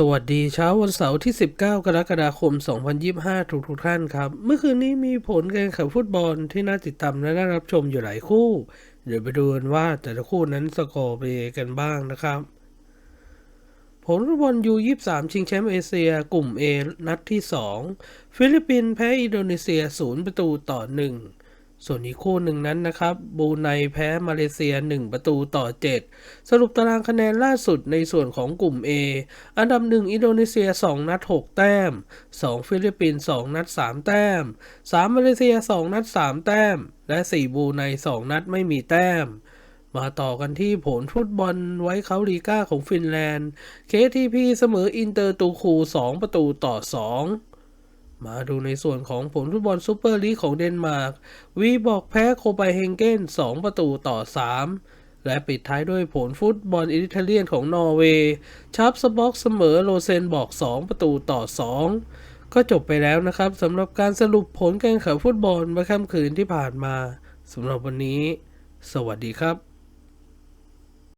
สวัสดีเช้าวันเสาร์ที่ 19 กรกฎาคม 2025 ทุกทุกท่านครับ เมื่อคืนนี้มีผลการแข่งขันฟุตบอลที่น่าติดตามและน่ารับชมอยู่หลายคู่ เดี๋ยวไปดูกันว่าแต่ละคู่นั้นสกอร์เป็นกันบ้างนะครับ ผลฟุตบอลยู23 ชิงแชมป์เอเชีย กลุ่ม A นัดที่ 2 ฟิลิปปินส์แพ้อินโดนีเซีย 0 ประตูต่อ 1 ส่วนอีกคู่หนึ่งนั้นนะครับบูไนแพ้มาเลเซีย 1 ประตูต่อ 7 สรุปตารางคะแนนล่าสุดในส่วนของกลุ่ม A อันดับ 1 อินโดนีเซีย 2 นัด 6 แต้ม 2 ฟิลิปปินส์2นัด 3 แต้ม 3 มาเลเซีย 2 นัด 3 แต้ม และ 4 บูไน 2 นัดไม่มีแต้ม มาต่อกันที่ผลฟุตบอลไว้เขาลีก้าของฟินแลนด์ KTP เสมออินเตอร์ตูคู 2 ประตูต่อ 2 มาดูในส่วนของผลฟุตบอลซูเปอร์ลีกของเดนมาร์กวีบอกแพ้โคไปเฮงเกน 2 ประตูต่อ 3 และปิดท้ายด้วยผลฟุตบอลอิตาเลียนของนอร์เวย์ชับสบ็อกเสมอโลเซนบอก 2 ประตูต่อ 2 ก็จบไปแล้วนะครับสำหรับการสรุปผลการแข่งขันฟุตบอลเมื่อค่ำคืนที่ผ่านมาสำหรับวันนี้ สวัสดีครับ